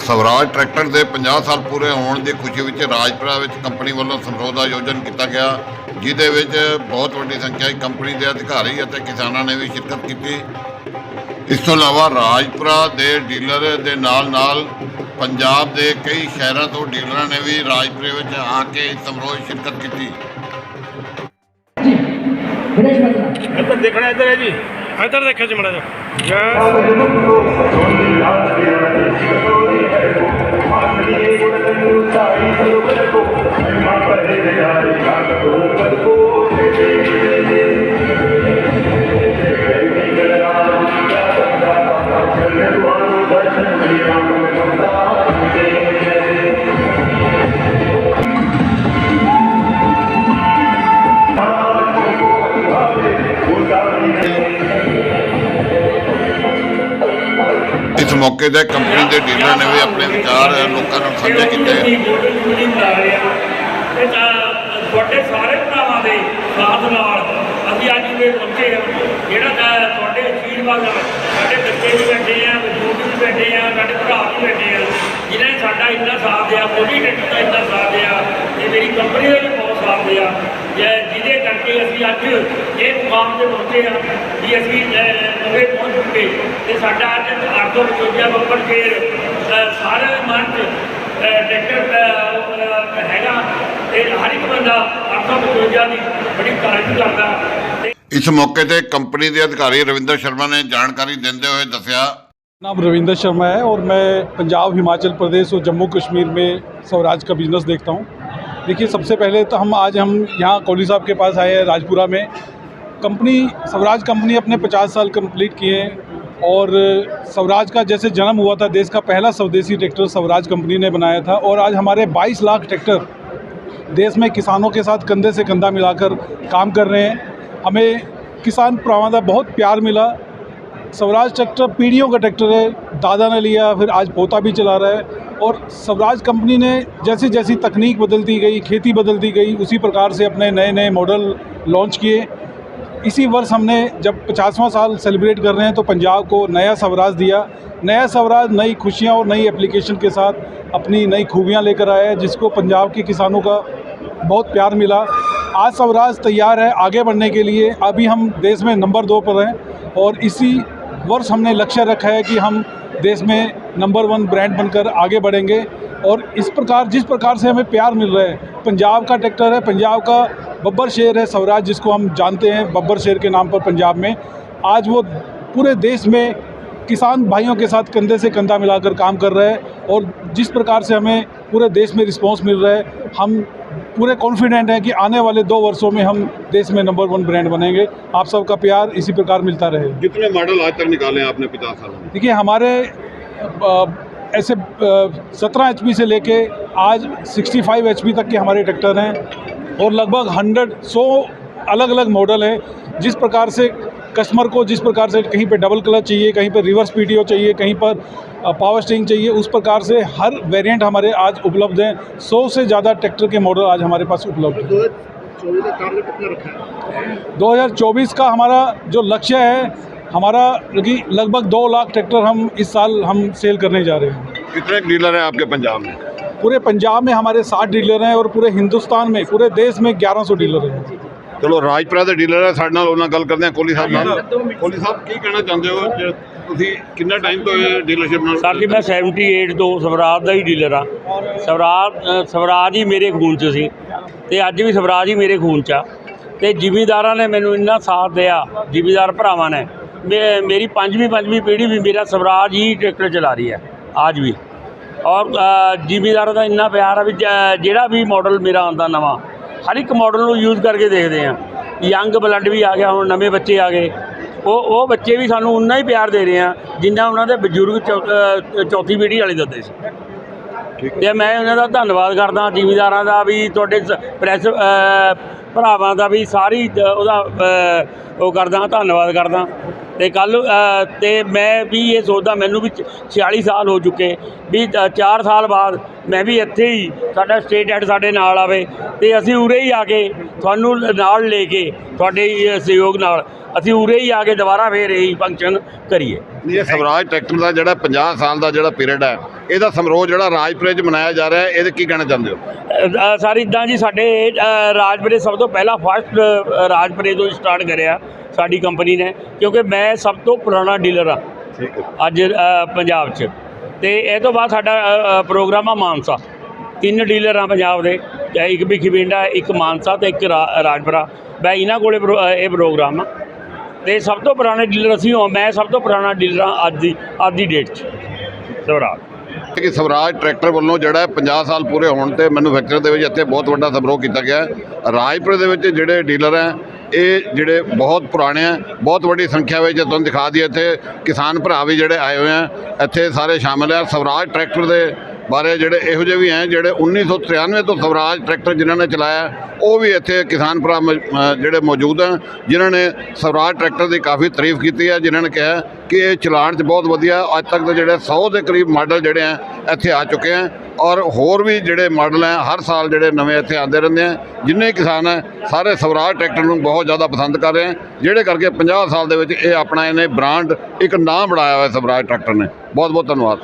Swaraj tractor ਦੇ 50 ਸਾਲ ਪੂਰੇ ਹੋਣ ਦੀ ਖੁਸ਼ੀ ਵਿੱਚ ਰਾਜਪੁਰਾ ਵਿੱਚ ਕੰਪਨੀ ਵੱਲੋਂ ਸਮਾਰੋਹ ਦਾ ਆਯੋਜਨ ਕੀਤਾ ਗਿਆ, ਜਿਹਦੇ ਵਿੱਚ ਬਹੁਤ ਵੱਡੀ ਸੰਖਿਆ ਵਿੱਚ ਕੰਪਨੀ ਦੇ ਅਧਿਕਾਰੀ ਅਤੇ ਕਿਸਾਨਾਂ ਨੇ ਵੀ ਸ਼ਿਰਕਤ ਕੀਤੀ। ਇਸ ਤੋਂ ਇਲਾਵਾ ਰਾਜਪੁਰਾ ਦੇ ਡੀਲਰ ਦੇ ਨਾਲ ਨਾਲ ਪੰਜਾਬ ਦੇ ਕਈ ਸ਼ਹਿਰਾਂ ਤੋਂ ਡੀਲਰਾਂ ਨੇ ਵੀ ਰਾਜਪੁਰੇ ਵਿੱਚ ਆ ਕੇ ਇਸ ਸਮਾਰੋਹ ਵਿੱਚ ਸ਼ਿਰਕਤ ਕੀਤੀ ਇੱਧਰ ਦੇਖਣਾ ਇੱਧਰ ਹੈ ਜੀ। ਇੱਧਰ ਦੇਖਿਓ ਜੀ ਮੜਾ ਜਾ ਮੌਕੇ ਤੇ ਕੰਪਨੀ ਦੇ ਡੀਲਰ ਨੇ ਵੀ ਆਪਣੇ ਵਿਚਾਰ ਲੋਕਾਂ ਨਾਲ ਸਾਂਝੇ ਕੀਤੇ ਤੁਹਾਡੇ ਸਾਰੇ ਭਰਾਵਾਂ ਦੇ ਸਾਥ ਨਾਲ ਅਸੀਂ ਅੱਜ ਉਰੇ ਪਹੁੰਚੇ ਹਾਂ ਜਿਹੜਾ ਤੁਹਾਡੇ ਅਸ਼ੀਰਵਾਦ ਨਾਲ ਸਾਡੇ ਬੱਚੇ ਵੀ ਬੈਠੇ ਆ, ਬਜ਼ੁਰਗ ਵੀ ਬੈਠੇ ਆ, ਸਾਡੇ ਭਰਾ ਵੀ ਬੈਠੇ ਆ, ਜਿਨ੍ਹਾਂ ਨੇ ਸਾਡਾ ਇੰਨਾ ਸਾਥ ਦਿਆ, ਮੋਦੀ ਟੈਕਟਰ ਦਾ ਇੰਨਾ ਸਾਥ ਦਿਆ, ਤੇ ਮੇਰੀ ਕੰਪਨੀ ਦਾ ਵੀ ਬਹੁਤ ਸਾਥ ਦਿਆ। ਜੈ ਜਿਹਦੇ ਕਰਕੇ ਅਸੀਂ ਅੱਜ ਇਹ ਮੁਕਾਮ ਤੇ ਪਹੁੰਚੇ ਹਾਂ ਵੀ ਅਸੀਂ ਅਹ, ਉਰੇ ਪਹੁੰਚ ਚੁੱਕੇ ਤੇ ਸਾਡਾ ਅੱਜ 855 ਬੱਬਰ ਸ਼ੇਰ ਅਹ, ਸਾਰੇ ਮਨ ਚ ਅਹ, ਟਰੈਕਟਰ ਅਹ, ਅਹ, ਹੈਗਾ ਤੇ ਹਰ ਇੱਕ ਬੰਦਾ 855 ਦੀ ਬੜੀ ਤਾਰੀਫ ਕਰਦਾ ਤੇ ਇਸ ਮੌਕੇ ਤੇ ਕੰਪਨੀ ਦੇ ਅਧਿਕਾਰੀ ਰਵਿੰਦਰ ਸ਼ਰਮਾ ਨੇ ਜਾਣਕਾਰੀ ਦਿੰਦੇ ਹੋਏ ਦੱਸਿਆ नाम रविंदर शर्मा है और मैं पंजाब हिमाचल प्रदेश और जम्मू कश्मीर में स्वराज का बिज़नेस देखता हूँ देखिए सबसे पहले तो हम आज हम यहाँ कोहली साहब के पास आए हैं राजपुरा में कंपनी, स्वराज कंपनी अपने 50 साल कंप्लीट किए हैं और स्वराज का जैसे जन्म हुआ था, देश का पहला स्वदेशी ट्रैक्टर स्वराज कंपनी ने बनाया था और आज हमारे 22 लाख ट्रैक्टर देश में किसानों के साथ कंधे से कंधा मिलाकर काम कर रहे हैं। हमें किसान भरावां का बहुत प्यार मिला। स्वराज ट्रैक्टर पीढ़ियों का ट्रैक्टर है, दादा ने लिया, फिर आज पोता भी चला रहा है और स्वराज कंपनी ने जैसे जैसी तकनीक बदलती गई, खेती बदलती गई, उसी प्रकार से अपने नए नए मॉडल लॉन्च किए। इसी वर्ष हमने जब पचासवां साल सेलिब्रेट कर रहे हैं तो पंजाब को नया स्वराज दिया। नया स्वराज, नई खुशियाँ और नई एप्लीकेशन के साथ अपनी नई खूबियाँ लेकर आया है, जिसको पंजाब के किसानों का बहुत प्यार मिला। आज स्वराज तैयार है आगे बढ़ने के लिए। अभी हम देश में नंबर दो पर हैं और इसी वर्ष हमने लक्ष्य रखा है कि हम देश में नंबर वन ब्रांड बनकर आगे बढ़ेंगे। और इस प्रकार जिस प्रकार से हमें प्यार मिल रहा है पंजाब का ट्रैक्टर है पंजाब का बब्बर शेर है स्वराज जिसको हम जानते हैं बब्बर शेर के नाम पर पंजाब में। आज वो पूरे देश में किसान भाइयों के साथ कंधे से कंधा मिलाकर काम कर रहा है और जिस प्रकार से हमें पूरे देश में रिस्पांस मिल रहा है हम पूरे कॉन्फिडेंट हैं कि आने वाले दो वर्षों में हम देश में नंबर वन ब्रांड बनेंगे। आप सबका प्यार इसी प्रकार मिलता रहे। कितने मॉडल आज तक निकाले हैं आपने 50 साल देखिए हमारे ऐसे सत्रह एच से लेके आज 65 फाइव तक के हमारे ट्रैक्टर हैं और लगभग हंड्रेड सौ अलग अलग मॉडल हैं। जिस प्रकार से कस्टमर को जिस प्रकार से कहीं पे डबल क्लच चाहिए कहीं पे रिवर्स पीटीओ चाहिए कहीं पर पावर स्टिंग चाहिए उस प्रकार से हर वेरिएंट हमारे आज उपलब्ध हैं। सौ से ज़्यादा ट्रैक्टर के मॉडल आज हमारे पास उपलब्ध हैं। 2024 का हमारा जो लक्ष्य है हमारा कि लगभग दो लाख ट्रैक्टर हम इस साल हम सेल करने जा रहे हैं कितने डीलर हैं आपके पंजाब में पूरे पंजाब में हमारे साठ डीलर हैं और पूरे हिंदुस्तान में पूरे देश में 1100 डीलर हैं ਚਲੋ ਰਾਜਪੁਰਾ ਦੇ ਡੀਲਰ ਹੈ ਸਾਡੇ ਨਾਲ ਉਹਨਾਂ ਨਾਲ ਗੱਲ ਕਰਦੇ ਹਾਂ ਕੋਹਲੀ ਸਾਹਿਬ ਨਾਲ ਕੋਹਲੀ ਸਾਹਿਬ ਕੀ ਕਹਿਣਾ ਚਾਹੁੰਦੇ ਹੋ ਜੇ ਤੁਸੀਂ ਕਿੰਨਾ ਟਾਈਮ ਤੋਂ ਡੀਲਰਸ਼ਿਪ ਨਾਲ ਸਰ ਜੀ ਮੈਂ 78 ਤੋਂ ਸਵਰਾਜ ਦਾ ਹੀ ਡੀਲਰ ਆ ਸਵਰਾਜ ਅ, ਸਵਰਾਜ ਹੀ ਮੇਰੇ ਖੂਨ 'ਚ ਸੀ ਤੇ ਅੱਜ ਵੀ ਸਵਰਾਜ ਹੀ ਮੇਰੇ ਖੂਨ 'ਚ ਆ ਤੇ ਜ਼ਿਮੀਦਾਰਾਂ ਨੇ ਮੈਨੂੰ ਇੰਨਾ ਸਾਥ ਦਿਆ ਜ਼ਿਮੀਦਾਰ ਭਰਾਵਾਂ ਨੇ ਮੇ- ਮੇਰੀ ਪੰਜਵੀਂ ਪੰਜਵੀਂ ਪੀੜ੍ਹੀ ਵੀ ਮੇਰਾ ਸਵਰਾਜ ਹੀ ਟਰੈਕਟਰ ਚਲਾ ਰਹੀ ਹੈ ਅੱਜ ਵੀ। ਔਰ ਜ਼ਿਮੀਦਾਰਾਂ ਦਾ ਇੰਨਾ ਪਿਆਰ ਆ ਵੀ ਜਿਹੜਾ ਵੀ ਮਾਡਲ ਮੇਰਾ ਆਉਂਦਾ ਨਵਾਂ ਹਰ ਇੱਕ ਮਾਡਲ ਨੂੰ ਯੂਜ਼ ਕਰਕੇ ਦੇਖਦੇ ਆ ਯੰਗ ਬਲੱਡ ਵੀ ਆ ਗਿਆ ਹੁਣ ਨਵੇਂ ਬੱਚੇ ਆ ਗਏ। ਉਹ ਉਹ ਬੱਚੇ ਵੀ ਸਾਨੂੰ ਉਨਾ ਹੀ ਪਿਆਰ ਦੇ ਰਹੇ ਆ ਜਿੰਨਾ ਉਹਨਾਂ ਦੇ ਬਜ਼ੁਰਗ ਚੌਥੀ ਪੀੜ੍ਹੀ ਵਾਲੇ ਦਿੰਦੇ ਸੀ। ਤੇ ਮੈਂ ਉਹਨਾਂ ਦਾ ਧੰਨਵਾਦ ਕਰਦਾ ਜ਼ਿਮੀਦਾਰਾਂ ਦਾ ਵੀ ਤੁਹਾਡੇ ਪ੍ਰੈਸ ਭਰਾਵਾਂ ਦਾ ਵੀ ਸਾਰੀ ਉਹਦਾ ਉਹ ਕਰਦਾ ਧੰਨਵਾਦ ਕਰਦਾ। ਤੇ ਕੱਲ ਤੇ ਮੈਂ ਵੀ ਇਹ ਸੋਚਦਾ ਮੈਨੂੰ ਵੀ 46 ਸਾਲ ਹੋ ਚੁੱਕੇ ਵੀ 4 ਸਾਲ ਬਾਅਦ ਮੈਂ ਵੀ ਇੱਥੇ ਹੀ ਸਾਡਾ ਸਟੇਟ ਹੈਡ ਸਾਡੇ ਨਾਲ ਆਵੇ ਤੇ ਅਸੀਂ ਉਰੇ ਹੀ ਆ ਕੇ ਤੁਹਾਨੂੰ ਨਾਲ ਲੈ ਕੇ ਤੁਹਾਡੇ ਸਹਿਯੋਗ ਨਾਲ ਅਸੀਂ ਉਰੇ ਹੀ ਆ ਕੇ ਦੁਬਾਰਾ ਫੇਰ ਇਹੀ ਫੰਕਸ਼ਨ ਕਰੀਏ। ਇਹ ਸਵਰਾਜ ਟਰੈਕਟਰ ਦਾ ਜਿਹੜਾ 50 ਸਾਲ ਦਾ ਜਿਹੜਾ ਪੀਰੀਅਡ ਹੈ ਇਹਦਾ ਸਮਾਰੋਹ ਜਿਹੜਾ ਰਾਜਪੁਰੇ 'ਚ ਮਨਾਇਆ ਜਾ ਰਿਹਾ ਹੈ ਇਹਦੇ ਕੀ ਕਹਿਣਾ ਚਾਹੁੰਦੇ ਹੋ? ਸਰ ਇਦਾਂ ਜੀ ਸਾਡੇ ਰਾਜਪੁਰੇ ਸਭ ਤੋਂ ਪਹਿਲਾਂ ਫਸਟ ਰਾਜਪੁਰੇ ਤੋਂ ਸਟਾਰਟ ਕਰਿਆ। ਸਾਡੀ ਕੰਪਨੀ ਨੇ ਕਿਉਂਕਿ ਮੈਂ ਸਭ ਤੋਂ ਪੁਰਾਣਾ ਡੀਲਰ ਆ ਅੱਜ ਪੰਜਾਬ 'ਚ। ਤੇ ਇਹ ਤੋਂ ਬਾਅਦ ਸਾਡਾ ਪ੍ਰੋਗਰਾਮ ਆ ਮਾਨਸਾ। ਤਿੰਨ ਡੀਲਰ ਆ ਪੰਜਾਬ ਦੇ ਇੱਕ ਭਿੱਖੀਵਿੰਡਾ ਇੱਕ ਮਾਨਸਾ ਤੇ ਇੱਕ ਰਾਜਪੁਰਾ। ਮੈਂ ਇਹਨਾਂ ਕੋਲੇ ਇਹ ਪ੍ਰੋਗਰਾਮ ਆ। ਤੇ ਸਭ ਤੋਂ ਪੁਰਾਣੇ ਡੀਲਰ ਅਸੀਂ ਹਾਂ ਮੈਂ ਸਭ ਤੋਂ ਪੁਰਾਣਾ ਡੀਲਰ ਹਾਂ ਅੱਜ ਦੀ ਅੱਜ ਦੀ ਡੇਟ 'ਚ। ਸਵਰਾਜ। ਕਿ ਸਵਰਾਜ ਟਰੈਕਟਰ ਵੱਲੋਂ ਜਿਹੜਾ ਹੈ 50 ਸਾਲ ਪੂਰੇ ਹੋਣ ਤੇ ਮੈਨੂਫੈਕਚਰ ਦੇ ਵਿੱਚ ਇੱਥੇ ਬਹੁਤ ਵੱਡਾ ਸਮਾਰੋਹ ਕੀਤਾ ਗਿਆ ਰਾਜਪੁਰੇ ਦੇ ਵਿੱਚ ਜਿਹੜੇ ਡੀਲਰ ਹੈ ਇਹ ਜਿਹੜੇ ਬਹੁਤ ਪੁਰਾਣੇ ਆ, ਬਹੁਤ ਵੱਡੀ ਸੰਖਿਆ ਵਿੱਚ ਤੁਹਾਨੂੰ ਦਿਖਾ ਦਈਏ ਇੱਥੇ ਕਿਸਾਨ ਭਰਾ ਵੀ ਜਿਹੜੇ ਆਏ ਹੋਏ ਆ, ਇੱਥੇ ਸਾਰੇ ਸ਼ਾਮਿਲ ਆ, ਸਵਰਾਜ ਟਰੈਕਟਰ ਦੇ ਬਾਰੇ ਜਿਹੜੇ ਇਹੋ ਜਿਹੇ ਵੀ ਹੈ, ਜਿਹੜੇ 1993 ਤੋਂ ਸਵਰਾਜ ਟਰੈਕਟਰ ਜਿਨ੍ਹਾਂ ਨੇ ਚਲਾਇਆ, ਉਹ ਵੀ ਇੱਥੇ ਕਿਸਾਨ ਭਰਾ ਮ- ਜਿਹੜੇ ਮੌਜੂਦ ਹਨ, ਜਿਨ੍ਹਾਂ ਨੇ ਸਵਰਾਜ ਟਰੈਕਟਰ ਦੀ ਕਾਫੀ ਤਾਰੀਫ ਕੀਤੀ ਹੈ, ਜਿਨ੍ਹਾਂ ਨੇ ਕਿਹਾ ਕਿ ਇਹ ਚਲਾਉਣ 'ਚ ਬਹੁਤ ਵਧੀਆ, ਅੱਜ ਤੱਕ ਦੇ ਜਿਹੜੇ 100 ਦੇ ਕਰੀਬ ਮਾਡਲ ਜਿਹੜੇ ਆ ਇੱਥੇ ਆ ਚੁੱਕੇ ਆ ਔਰ ਹੋਰ ਵੀ ਜਿਹੜੇ ਮਾਡਲ ਹੈ, ਹਰ ਸਾਲ ਜਿਹੜੇ ਨਵੇਂ ਇੱਥੇ ਆਉਂਦੇ ਰਹਿੰਦੇ ਆ ਜਿੰਨੇ ਕਿਸਾਨ ਹੈ, ਸਾਰੇ ਸਵਰਾਜ ਟਰੈਕਟਰ ਨੂੰ ਬਹੁਤ ਜ਼ਿਆਦਾ ਪਸੰਦ ਕਰ ਰਹੇ ਆ ਜਿਹੜੇ ਕਰਕੇ 50 ਸਾਲ ਦੇ ਵਿੱਚ ਇਹ ਆਪਣਾ ਇਹਨੇ ਬ੍ਰਾਂਡ ਇੱਕ ਨਾਮ ਬਣਾਇਆ ਹੋਇਆ ਸਵਰਾਜ ਟਰੈਕਟਰ ਨੇ। ਬਹੁਤ ਬਹੁਤ ਧੰਨਵਾਦ।